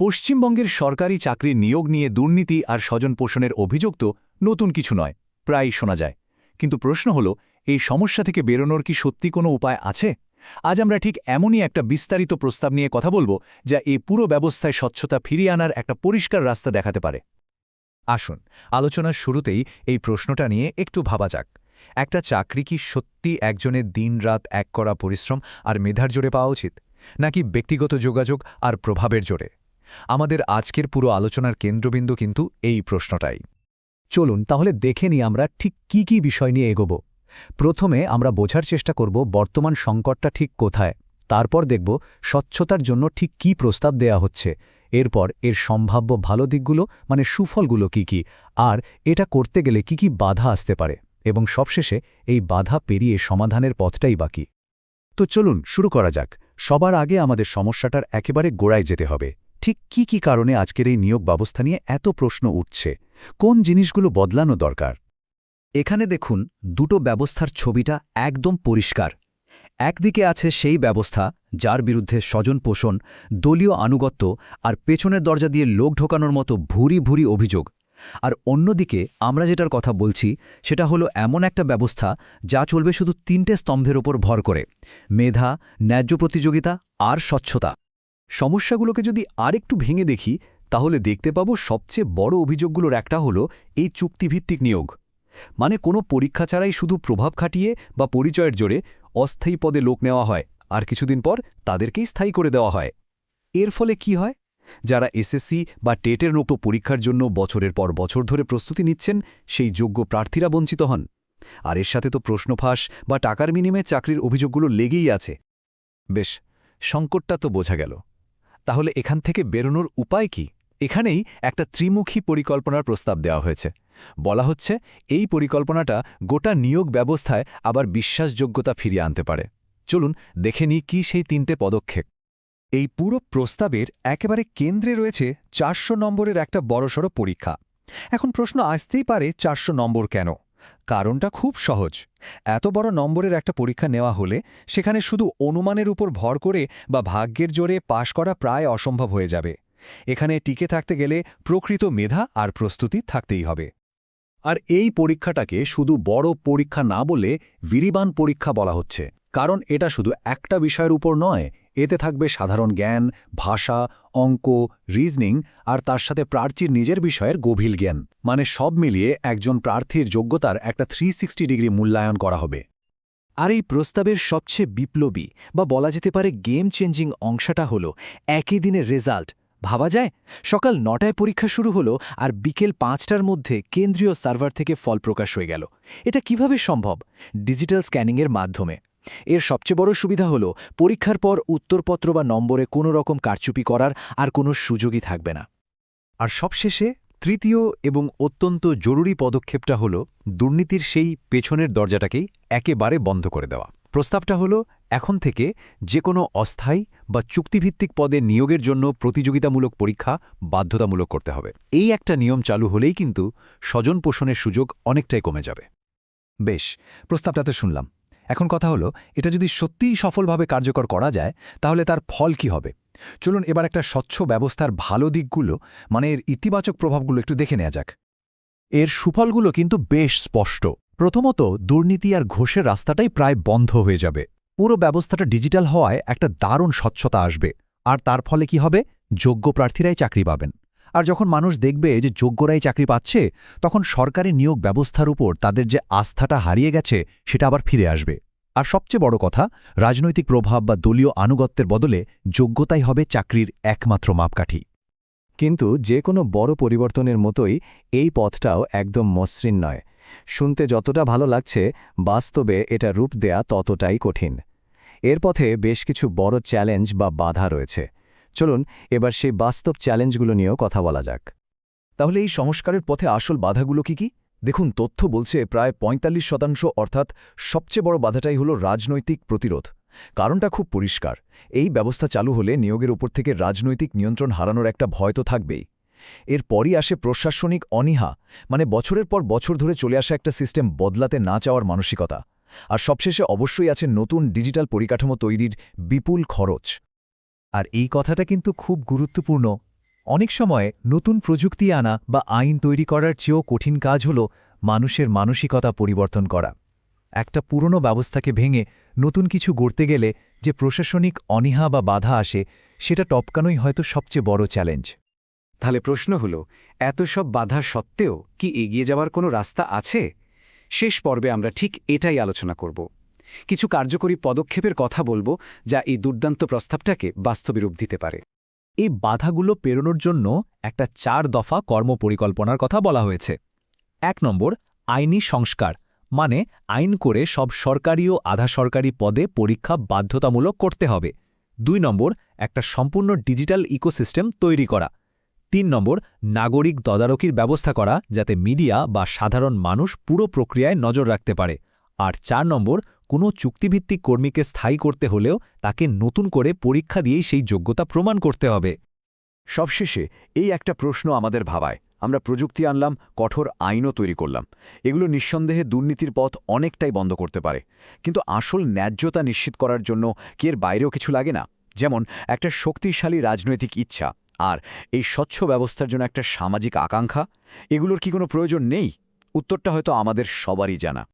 পশ্চিমবঙ্গের সরকারি চাকরির নিয়োগ নিয়ে দুর্নীতি আর স্বজন পোষণের অভিযোগ তো নতুন কিছু নয়, প্রায়ই শোনা যায়। কিন্তু প্রশ্ন হল, এই সমস্যা থেকে বেরোনোর কি সত্যি কোনো উপায় আছে? আজ আমরা ঠিক এমনই একটা বিস্তারিত প্রস্তাব নিয়ে কথা বলব, যা এই পুরো ব্যবস্থায় স্বচ্ছতা ফিরিয়ে আনার একটা পরিষ্কার রাস্তা দেখাতে পারে। আসুন, আলোচনার শুরুতেই এই প্রশ্নটা নিয়ে একটু ভাবা যাক। একটা চাকরি কি সত্যি একজনের দিনরাত এক করা পরিশ্রম আর মেধার জোরে পাওয়া উচিত? নাকি ব্যক্তিগত যোগাযোগ আর প্রভাবের জোরে? আমাদের আজকের পুরো আলোচনার কেন্দ্রবিন্দু কিন্তু এই প্রশ্নটাই। চলুন তাহলে দেখে নিই আমরা ঠিক কি কি বিষয় নিয়ে এগোব। প্রথমে আমরা বোঝার চেষ্টা করব বর্তমান সংকটটা ঠিক কোথায়, তারপর দেখব স্বচ্ছতার জন্য ঠিক কি প্রস্তাব দেয়া হচ্ছে, এরপর এর সম্ভাব্য ভালো দিকগুলো মানে সুফলগুলো কি কি, আর এটা করতে গেলে কি কি বাধা আসতে পারে, এবং সবশেষে এই বাধা পেরিয়ে সমাধানের পথটাই বাকি তো চলুন শুরু করা যাক, সবার আগে আমাদের সমস্যাটার একেবারে গোড়ায় যেতে হবে। ঠিক কি কি কারণে আজকের এই নিয়োগ ব্যবস্থা নিয়ে এত প্রশ্ন উঠছে? কোন জিনিসগুলো বদলানো দরকার? এখানে দেখুন, দুটো ব্যবস্থার ছবিটা একদম পরিষ্কার। একদিকে আছে সেই ব্যবস্থা, যার বিরুদ্ধে স্বজন পোষণ দলীয় আনুগত্য আর পেছনের দরজা দিয়ে লোক ঢোকানোর মতো ভুরি ভুরি অভিযোগ। আর অন্যদিকে আমরা যেটার কথা বলছি, সেটা হলো এমন একটা ব্যবস্থা যা চলবে শুধু তিনটে স্তম্ভের ওপর ভর করে। মেধা, ন্যায্য প্রতিযোগিতা আর স্বচ্ছতা। সমস্যাগুলোকে যদি আরেকটু ভেঙে দেখি, তাহলে দেখতে পাবো সবচেয়ে বড় অভিযোগগুলোর একটা হলো এই চুক্তিভিত্তিক নিয়োগ। মানে কোনো পরীক্ষা ছাড়াই শুধু প্রভাব খাটিয়ে বা পরিচয়ের জোরে অস্থায়ী পদে লোক নেওয়া হয়, আর কিছুদিন পর তাদেরকেই স্থায়ী করে দেওয়া হয়। এর ফলে কি হয়? যারা এসএসসি বা টেটের মতো পরীক্ষার জন্য বছরের পর বছর ধরে প্রস্তুতি নিচ্ছেন, সেই যোগ্য প্রার্থীরা বঞ্চিত হন। আর এর সাথে তো প্রশ্নফাঁস বা টাকার বিনিময়ে চাকরির অভিযোগগুলো লেগেই আছে। বেশ, সংকটটা তো বোঝা গেল। তাহলে এখান থেকে বেরোনোর উপায় কি? এখানেই একটা ত্রিমুখী পরিকল্পনার প্রস্তাব দেওয়া হয়েছে। বলা হচ্ছে, এই পরিকল্পনাটা গোটা নিয়োগ ব্যবস্থায় আবার বিশ্বাসযোগ্যতা ফিরিয়ে আনতে পারে। চলুন দেখে নিই কি সেই তিনটে পদক্ষেপ। এই পুরো প্রস্তাবের একেবারে কেন্দ্রে রয়েছে চারশো নম্বরের একটা বড়সড় পরীক্ষা। এখন প্রশ্ন আসতেই পারে চারশো নম্বর কেন? কারণটা খুব সহজ। এত বড় নম্বরের একটা পরীক্ষা নেওয়া হলে সেখানে শুধু অনুমানের উপর ভর করে বা ভাগ্যের জোরে পাশ করা প্রায় অসম্ভব হয়ে যাবে। এখানে টিকে থাকতে গেলে প্রকৃত মেধা আর প্রস্তুতি থাকতেই হবে। আর এই পরীক্ষাটাকে শুধু বড় পরীক্ষা না বলে বিরিবান পরীক্ষা বলা হচ্ছে, কারণ এটা শুধু একটা বিষয়ের উপর নয় এতে থাকবে সাধারণ জ্ঞান, ভাষা, অঙ্ক, রিজনিং আর তার সাথে প্রার্থীর নিজের বিষয়ের গভীর জ্ঞান। মানে সব মিলিয়ে একজন প্রার্থীর যোগ্যতার একটা থ্রি ডিগ্রি মূল্যায়ন করা হবে। আর এই প্রস্তাবের সবচেয়ে বিপ্লবী বা বলা যেতে পারে গেম চেঞ্জিং অংশটা হল একই দিনের রেজাল্ট ভাবা যায়? সকাল নটায় পরীক্ষা শুরু হলো আর বিকেল পাঁচটার মধ্যে কেন্দ্রীয় সার্ভার থেকে ফল প্রকাশ হয়ে গেল। এটা কীভাবে সম্ভব? ডিজিটাল স্ক্যানিংয়ের মাধ্যমে। এর সবচেয়ে বড় সুবিধা হল, পরীক্ষার পর উত্তরপত্র বা নম্বরে কোনো রকম কারচুপি করার আর কোনো সুযোগই থাকবে না। আর সবশেষে, তৃতীয় এবং অত্যন্ত জরুরি পদক্ষেপটা হল, দুর্নীতির সেই পেছনের দরজাটাকেই একেবারে বন্ধ করে দেওয়া। প্রস্তাবটা হল, এখন থেকে যে কোনো অস্থায়ী বা চুক্তিভিত্তিক পদে নিয়োগের জন্য প্রতিযোগিতামূলক পরীক্ষা বাধ্যতামূলক করতে হবে। এই একটা নিয়ম চালু হলেই কিন্তু স্বজন পোষণের সুযোগ অনেকটাই কমে যাবে। বেশ, প্রস্তাবটা তো শুনলাম। এখন কথা হলো, এটা যদি সত্যিই সফলভাবে কার্যকর করা যায়, তাহলে তার ফল কি হবে? চলুন এবার একটা স্বচ্ছ ব্যবস্থার ভালো দিকগুলো মানে এর ইতিবাচক প্রভাবগুলো একটু দেখে নেওয়া যাক। এর সুফলগুলো কিন্তু বেশ স্পষ্ট। প্রথমত, দুর্নীতি আর ঘোষের রাস্তাটাই প্রায় বন্ধ হয়ে যাবে। পুরো ব্যবস্থাটা ডিজিটাল হওয়ায় একটা দারুণ স্বচ্ছতা আসবে। আর তার ফলে কি হবে? যোগ্য প্রার্থীরাই চাকরি পাবেন। আর যখন মানুষ দেখবে যে যোগ্যরাই চাকরি পাচ্ছে, তখন সরকারি নিয়োগ ব্যবস্থার উপর তাদের যে আস্থাটা হারিয়ে গেছে, সেটা আবার ফিরে আসবে। আর সবচেয়ে বড় কথা, রাজনৈতিক প্রভাব বা দলীয় আনুগত্যের বদলে যোগ্যতাই হবে চাকরির একমাত্র মাপকাঠি। কিন্তু যে কোনো বড় পরিবর্তনের মতোই এই পথটাও একদম মসৃণ নয়। শুনতে যতটা ভালো লাগছে, বাস্তবে এটা রূপ দেয়া ততটাই কঠিন। এর পথে বেশ কিছু বড় চ্যালেঞ্জ বা বাধা রয়েছে। চলুন, এবার সেই বাস্তব চ্যালেঞ্জগুলো নিয়েও কথা বলা যাক। তাহলে এই সংস্কারের পথে আসল বাধাগুলো কি কি? দেখুন, তথ্য বলছে প্রায় ৪৫ শতাংশ, অর্থাৎ সবচেয়ে বড় বাধাটাই হল রাজনৈতিক প্রতিরোধ। কারণটা খুব পরিষ্কার। এই ব্যবস্থা চালু হলে নিয়োগের উপর থেকে রাজনৈতিক নিয়ন্ত্রণ হারানোর একটা ভয় তো থাকবেই। এরপরই আসে প্রশাসনিক অনীহা মানে বছরের পর বছর ধরে চলে আসা একটা সিস্টেম বদলাতে না চাওয়ার মানসিকতা। আর সবশেষে অবশ্যই আছে নতুন ডিজিটাল পরিকাঠামো তৈরির বিপুল খরচ। আর এই কথাটা কিন্তু খুব গুরুত্বপূর্ণ। অনেক সময় নতুন প্রযুক্তি আনা বা আইন তৈরি করার চেয়েও কঠিন কাজ হল মানুষের মানসিকতা পরিবর্তন করা। একটা পুরনো ব্যবস্থাকে ভেঙে নতুন কিছু গড়তে গেলে যে প্রশাসনিক অনীহা বা বাধা আসে, সেটা টপকানোই হয়তো সবচেয়ে বড় চ্যালেঞ্জ। তাহলে প্রশ্ন হল, এত সব বাধা সত্ত্বেও কি এগিয়ে যাওয়ার কোনো রাস্তা আছে? শেষ পর্বে আমরা ঠিক এটাই আলোচনা করব। কিছু কার্যকরী পদক্ষেপের কথা বলব যা এই দুর্দান্ত প্রস্তাবটাকে বাস্তবে রূপ দিতে পারে। এই বাধাগুলো পেরোনোর জন্য একটা চার দফা কর্মপরিকল্পনার কথা বলা হয়েছে। এক নম্বর, আইনি সংস্কার মানে আইন করে সব সরকারি ও আধা সরকারি পদে পরীক্ষা বাধ্যতামূলক করতে হবে। দুই নম্বর, একটা সম্পূর্ণ ডিজিটাল ইকোসিস্টেম তৈরি করা। তিন নম্বর, নাগরিক তদারকির ব্যবস্থা করা যাতে মিডিয়া বা সাধারণ মানুষ পুরো প্রক্রিয়ায় নজর রাখতে পারে। আর চার নম্বর কোনো চুক্তিভিত্তিক কর্মীকে স্থায়ী করতে হলেও তাকে নতুন করে পরীক্ষা দিয়েই সেই যোগ্যতা প্রমাণ করতে হবে। সবশেষে, এই একটা প্রশ্ন আমাদের ভাবায়। আমরা প্রযুক্তি আনলাম, কঠোর আইনও তৈরি করলাম। এগুলো নিঃসন্দেহে দুর্নীতির পথ অনেকটাই বন্ধ করতে পারে। কিন্তু আসল ন্যায্যতা নিশ্চিত করার জন্য কি এর বাইরেও কিছু লাগে না? যেমন, একটা শক্তিশালী রাজনৈতিক ইচ্ছা আর এই স্বচ্ছ ব্যবস্থার জন্য একটা সামাজিক আকাঙ্ক্ষা? এগুলোর কি কোনো প্রয়োজন নেই? উত্তরটা হয়তো আমাদের সবারই জানা।